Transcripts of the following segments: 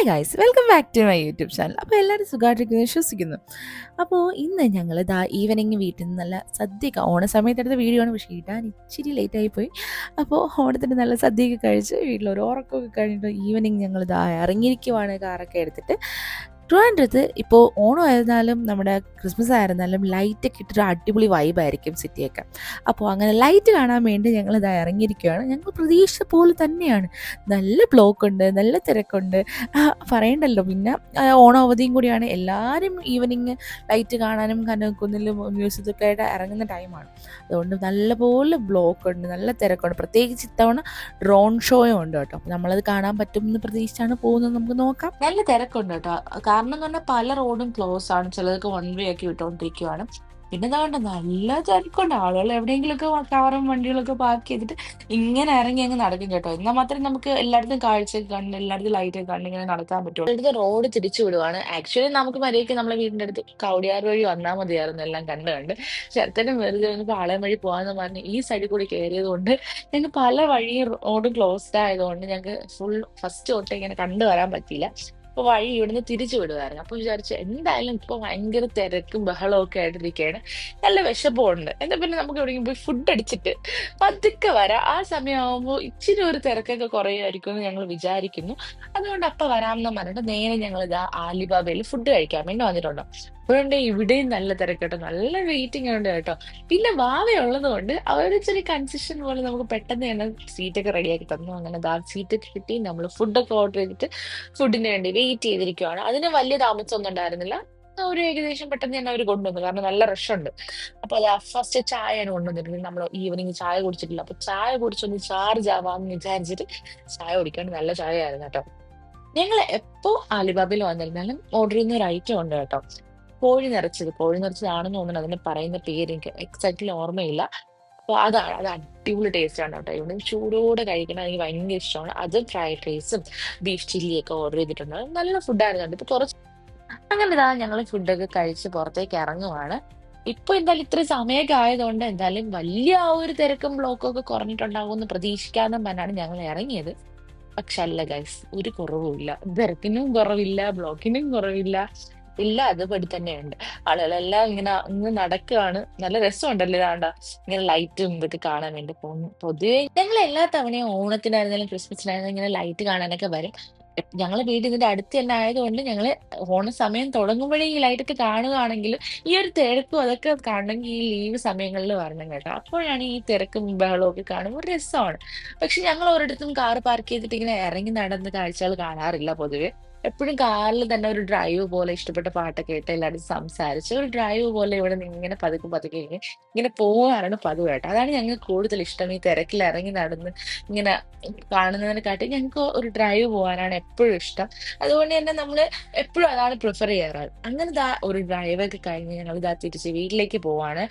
Hi guys welcome back to my YouTube channel അപ്പോൾ എല്ലാവരും സുഖമായിട്ടിരിക്കുന്നു വിശ്വസിക്കുന്നു. അപ്പോൾ ഇന്ന് ഞങ്ങൾ ഇതാ ഈവനിങ് വീട്ടിൽ നിന്ന് നല്ല സദ്യയൊക്കെ ഓണ സമയത്ത് എടുത്ത വീഡിയോ ആണ് പക്ഷേ ഇടാൻ ഇച്ചിരി ലേറ്റായി പോയി. അപ്പോൾ ഓണത്തിന്റെ നല്ല സദ്യയൊക്കെ കഴിച്ച് വീട്ടിൽ ഒരു ഉറക്കമൊക്കെ കഴിഞ്ഞിട്ട് ഈവനിങ് ഞങ്ങൾ ഇതാ ഇറങ്ങിയിരിക്കുവാണ് കാറൊക്കെ എടുത്തിട്ട്. ട്രിവാൻഡ്രത്ത് ഇപ്പോൾ ഓണം ആയിരുന്നാലും നമ്മുടെ ക്രിസ്മസ് ആയിരുന്നാലും ലൈറ്റൊക്കെ ഇട്ടൊരു അടിപൊളി വൈബായിരിക്കും സിറ്റിയൊക്കെ. അപ്പോൾ അങ്ങനെ ലൈറ്റ് കാണാൻ വേണ്ടി ഞങ്ങൾ ഇതാ ഇറങ്ങിയിരിക്കുകയാണ്. ഞങ്ങൾ പ്രതീക്ഷ പോലെ തന്നെയാണ്. നല്ല ബ്ലോക്ക് ഉണ്ട് നല്ല തിരക്കുണ്ട്. പറയണ്ടല്ലോ പിന്നെ ഓണം അവധിയും കൂടിയാണ്. എല്ലാവരും ഈവനിങ് ലൈറ്റ് കാണാനും കനകുന്നിലും മ്യൂസിക്കൊക്കെ ആയിട്ട് ഇറങ്ങുന്ന ടൈമാണ് അതുകൊണ്ട് നല്ലപോലെ ബ്ലോക്ക് ഉണ്ട് നല്ല തിരക്കുണ്ട്. പ്രത്യേകിച്ച് ഇത്തവണ ഡ്രോൺ ഷോയും ഉണ്ട് കേട്ടോ. നമ്മളത് കാണാൻ പറ്റുമെന്ന് പ്രതീക്ഷിച്ചാണ് പോകുന്നത്. നമുക്ക് നോക്കാം. നല്ല തിരക്കുണ്ട് കേട്ടോ. കാരണം എന്ന് പറഞ്ഞാൽ പല റോഡും ക്ലോസ് ആണ്. ചിലതൊക്കെ വൺ വേ ആക്കി വിട്ടുകൊണ്ടിരിക്കുകയാണ് പിന്നെ എന്താ നല്ല തിരക്കുണ്ട്. ആളുകൾ എവിടെയെങ്കിലുമൊക്കെ കാറും വണ്ടികളൊക്കെ പാർക്ക് ചെയ്തിട്ട് ഇങ്ങനെ ഇറങ്ങി അങ്ങ് നടക്കും കേട്ടോ. എന്നാൽ മാത്രമേ നമുക്ക് എല്ലായിടത്തും കാഴ്ച കണ്ട് എല്ലായിടത്തും ലൈറ്റ് കണ്ട് ഇങ്ങനെ നടക്കാൻ പറ്റുള്ളൂ. അടുത്ത് റോഡ് തിരിച്ചു വിടുവാണ്. ആക്ച്വലി നമുക്ക് മര്യാദയ്ക്ക് നമ്മളെ വീടിന്റെ അടുത്ത് കൗടിയാർ വഴി വന്നാൽ മതിയായിരുന്നു എല്ലാം കണ്ട് കണ്ട്. ചെറുത്തനും വെറുതെ ഒന്ന് പാളയം വഴി പോകാന്ന് പറഞ്ഞ് ഈ സൈഡിൽ കൂടി കയറിയത് കൊണ്ട് ഞങ്ങൾക്ക് പല വഴിയും റോഡ് ക്ലോസ്ഡ് ആയതുകൊണ്ട് ഞങ്ങൾക്ക് ഫുൾ ഫസ്റ്റ് തൊട്ട് ഇങ്ങനെ കണ്ടു വരാൻ പറ്റിയില്ല. അപ്പൊ വഴി ഇവിടുന്ന് തിരിച്ചു വിടുമായിരുന്നു അപ്പൊ വിചാരിച്ചു എന്തായാലും ഇപ്പൊ ഭയങ്കര തിരക്കും ബഹളവും ഒക്കെ ആയിട്ടിരിക്കുകയാണ് നല്ല വിശപ്പുണ്ട്. എന്നാ പിന്നെ നമുക്ക് എവിടെയെങ്കിലും പോയി ഫുഡ് അടിച്ചിട്ട് പതുക്കെ വരാം. ആ സമയമാകുമ്പോൾ ഇച്ചിരി ഒരു തിരക്കൊക്കെ കുറയുമായിരിക്കും എന്ന് ഞങ്ങൾ വിചാരിക്കുന്നു. അതുകൊണ്ട് അപ്പൊ വരാമെന്ന് പറഞ്ഞിട്ട് നേരെ ഞങ്ങൾ ഇതാ ആലിബാബയിൽ ഫുഡ് കഴിക്കാൻ വേണ്ടി വന്നിട്ടുണ്ട്. അപ്പോഴുണ്ട് ഇവിടെയും നല്ല തിരക്കേട്ടോ. നല്ല വെയിറ്റിംഗ് ഉണ്ട് കേട്ടോ. പിന്നെ വാവയുള്ളത് കൊണ്ട് അവർ ഇച്ചിരി കൺസെഷൻ പോലെ നമുക്ക് പെട്ടെന്ന് തന്നെ സീറ്റൊക്കെ റെഡിയാക്കി തന്നു. അങ്ങനെ ദാ സീറ്റൊക്കെ കിട്ടി. നമ്മൾ ഫുഡൊക്കെ ഓർഡർ ചെയ്തിട്ട് ഫുഡിന് വേണ്ടി വെയിറ്റ് ചെയ്തിരിക്കുവാണ്. അതിന് വലിയ താമസമൊന്നും ഉണ്ടായിരുന്നില്ല. ഒരു ഏകദേശം പെട്ടെന്ന് തന്നെ അവർ കൊണ്ടുവന്നു. കാരണം നല്ല റഷ് ഉണ്ട്. അപ്പൊ അത് ഫസ്റ്റ് ചായയാണ് കൊണ്ടുവന്നിരുന്നത്. നമ്മൾ ഈവനിങ് ചായ കുടിച്ചിട്ടില്ല. അപ്പൊ ചായ കുടിച്ചൊന്ന് ചാർജ് ആവാന്ന് വിചാരിച്ചിട്ട് ചായ കുടിക്കാണ്ട് നല്ല ചായ ആയിരുന്നു കേട്ടോ. ഞങ്ങൾ എപ്പോ ആലിബാബയിൽ വന്നിരുന്നാലും ഓർഡർ ചെയ്യുന്ന ഒരു ഐറ്റം ഉണ്ട് കേട്ടോ. കോഴി നിറച്ചത്. കോഴി നിറച്ചതാണെന്ന് തോന്നുന്നു അതിന് പറയുന്ന പേര് എനിക്ക് എക്സാക്ട്ലി ഓർമ്മയില്ല. അപ്പൊ അതാണ് അത് അടിപൊളി ടേസ്റ്റ് ആണ് കേട്ടോ. ഇവിടെ ചൂടോടെ കഴിക്കണം എനിക്ക് ഭയങ്കര ഇഷ്ടമാണ് അത് ഫ്രൈഡ് റൈസും ബീഫ് ചില്ലിയൊക്കെ ഓർഡർ ചെയ്തിട്ടുണ്ട്. നല്ല ഫുഡായിരുന്നു ഇപ്പൊ കുറച്ച് അങ്ങനെ ഇതാ ഞങ്ങൾ ഫുഡൊക്കെ കഴിച്ച് പുറത്തേക്ക് ഇറങ്ങുവാണ്. ഇപ്പൊ എന്തായാലും ഇത്ര സമയമൊക്കെ ആയതുകൊണ്ട് എന്തായാലും വലിയ ആ ഒരു തിരക്കും ബ്ലോക്കും ഒക്കെ കുറഞ്ഞിട്ടുണ്ടാവും എന്ന് പ്രതീക്ഷിക്കാതെ പറഞ്ഞാണ് ഞങ്ങൾ ഇറങ്ങിയത്. പക്ഷെ അല്ല ഗൈസ് ഒരു കുറവുമില്ല. തിരക്കിനും കുറവില്ല ബ്ലോക്കിനും കുറവില്ല. ഇല്ല അതുപടി തന്നെയുണ്ട്. ആളുകളെല്ലാം ഇങ്ങനെ ഇങ്ങനെ നടക്കുകയാണ്. നല്ല രസമുണ്ടല്ലോ ഇതാണ്ട. ഇങ്ങനെ ലൈറ്റും ഇത് കാണാൻ വേണ്ടി പോകുന്നു. പൊതുവെ ഞങ്ങൾ എല്ലാ തവണയും ഓണത്തിനായിരുന്നാലും ക്രിസ്മസിനായിരുന്നാലും ഇങ്ങനെ ലൈറ്റ് കാണാനൊക്കെ വരും. ഞങ്ങളെ വീട് ഇതിന്റെ അടുത്ത് തന്നെ ആയതുകൊണ്ട് ഞങ്ങൾ ഓണ സമയം തുടങ്ങുമ്പോഴേ ഈ ലൈറ്റ് ഒക്കെ കാണുകയാണെങ്കിൽ ഈ ഒരു തിരക്കും അതൊക്കെ കാണണമെങ്കിൽ ഈ ലീവ് സമയങ്ങളിൽ വരണം കേട്ടോ. അപ്പോഴാണ് ഈ തിരക്കും ബഹളവും ഒക്കെ കാണുമ്പോൾ രസമാണ്. പക്ഷെ ഞങ്ങൾ ഒരിടത്തും കാർ പാർക്ക് ചെയ്തിട്ട് ഇങ്ങനെ ഇറങ്ങി നടന്ന കാഴ്ചകൾ കാണാറില്ല പൊതുവെ. എപ്പോഴും കാറിൽ തന്നെ ഒരു ഡ്രൈവ് പോലെ ഇഷ്ടപ്പെട്ട പാട്ടൊക്കെ ഇട്ട് എല്ലാവരും സംസാരിച്ച് ഒരു ഡ്രൈവ് പോലെ ഇവിടെ നിന്ന് ഇങ്ങനെ പതുക്കെ പതുക്കെ ഇങ്ങനെ ഇങ്ങനെ പോകാറാണ് പതിവ് കേട്ടോ. അതാണ് ഞങ്ങൾക്ക് കൂടുതൽ ഇഷ്ടം. ഈ തിരക്കിൽ ഇറങ്ങി നടന്ന് ഇങ്ങനെ കാണുന്നതിനെക്കാട്ടി ഞങ്ങൾക്ക് ഒരു ഡ്രൈവ് പോകാനാണ് എപ്പോഴും ഇഷ്ടം. അതുകൊണ്ട് തന്നെ നമ്മൾ എപ്പോഴും അതാണ് പ്രിഫർ ചെയ്യാറ്. അങ്ങനെ ദാ ഒരു ഡ്രൈവ് ഒക്കെ കഴിഞ്ഞ് ഞങ്ങൾ ഇതാ തിരിച്ച് വീട്ടിലേക്ക് പോവാണ്.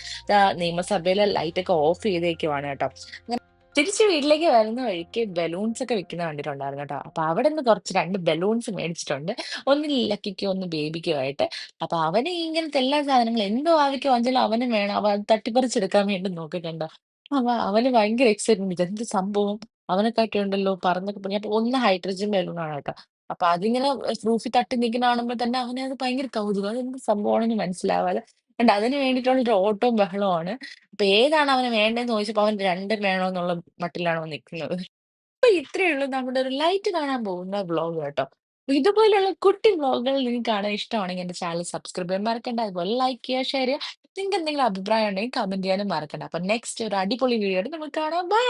നിയമസഭയിലെ ലൈറ്റൊക്കെ ഓഫ് ചെയ്തേക്കുവാണ് കേട്ടോ. അങ്ങനെ തിരിച്ച് വീട്ടിലേക്ക് വരുന്ന വഴിക്ക് ബലൂൺസ് ഒക്കെ വിൽക്കുന്ന കണ്ടിട്ടുണ്ടായിരുന്നു കേട്ടോ. അപ്പൊ അവിടെ നിന്ന് കുറച്ച് രണ്ട് ബലൂൺസ് മേടിച്ചിട്ടുണ്ട്. ഒന്ന് ലക്കിക്കും ഒന്ന് ബേബിക്കും ആയിട്ട്. അപ്പൊ അവന് ഇങ്ങനത്തെ എല്ലാ സാധനങ്ങളും എന്തോ ആവശ്യം വാങ്ങിച്ചാലും അവനും വേണം. അവ അത് തട്ടിപ്പറിച്ചെടുക്കാൻ വേണ്ടി നോക്കിയിട്ടുണ്ടോ. അപ്പൊ അവന് ഭയങ്കര എക്സൈറ്റ്മെന്റ് എന്ത് സംഭവം? അവനെ ഉണ്ടല്ലോ പറഞ്ഞൊക്കെ പറഞ്ഞു. അപ്പൊ ഒന്ന് ഹൈഡ്രജൻ ബലൂൺ ആണ് കേട്ടോ. അപ്പൊ അതിങ്ങനെ പ്രൂഫിൽ തട്ടി നിൽക്കുന്ന കാണുമ്പോൾ തന്നെ അവനെ അത് ഭയങ്കര കൗതുകം. അതെന്ത് സംഭവമാണെന്ന് മനസ്സിലാവാതെ ഉണ്ട് അതിന് വേണ്ടിയിട്ടുള്ള ഒരു ഓട്ടവും ബഹളമാണ് അപ്പൊ ഏതാണ് അവന് വേണ്ടതെന്ന് ചോദിച്ചപ്പോ അവൻ രണ്ടും വേണമെന്നുള്ള മട്ടിലാണ് അവൻ നിൽക്കുന്നത്. അപ്പൊ ഇത്രയേ ഉള്ളൂ നമ്മുടെ ഒരു ലൈറ്റ് കാണാൻ പോകുന്ന വ്ളോഗ് കേട്ടോ. ഇതുപോലെയുള്ള കുട്ടി വ്ളോഗുകൾ നിങ്ങൾക്ക് കാണാൻ ഇഷ്ടമാണെങ്കിൽ എന്റെ ചാനൽ സബ്സ്ക്രൈബ് ചെയ്യാൻ മറക്കണ്ട. അതുപോലെ ലൈക്ക് ചെയ്യുക ഷെയർ ചെയ്യുക. നിങ്ങൾക്ക് എന്തെങ്കിലും അഭിപ്രായം ഉണ്ടെങ്കിൽ കമന്റ് ചെയ്യാനും മറക്കണ്ട. അപ്പൊ നെക്സ്റ്റ് ഒരു അടിപൊളി വീഡിയോ നമ്മൾ കാണാം. ബൈ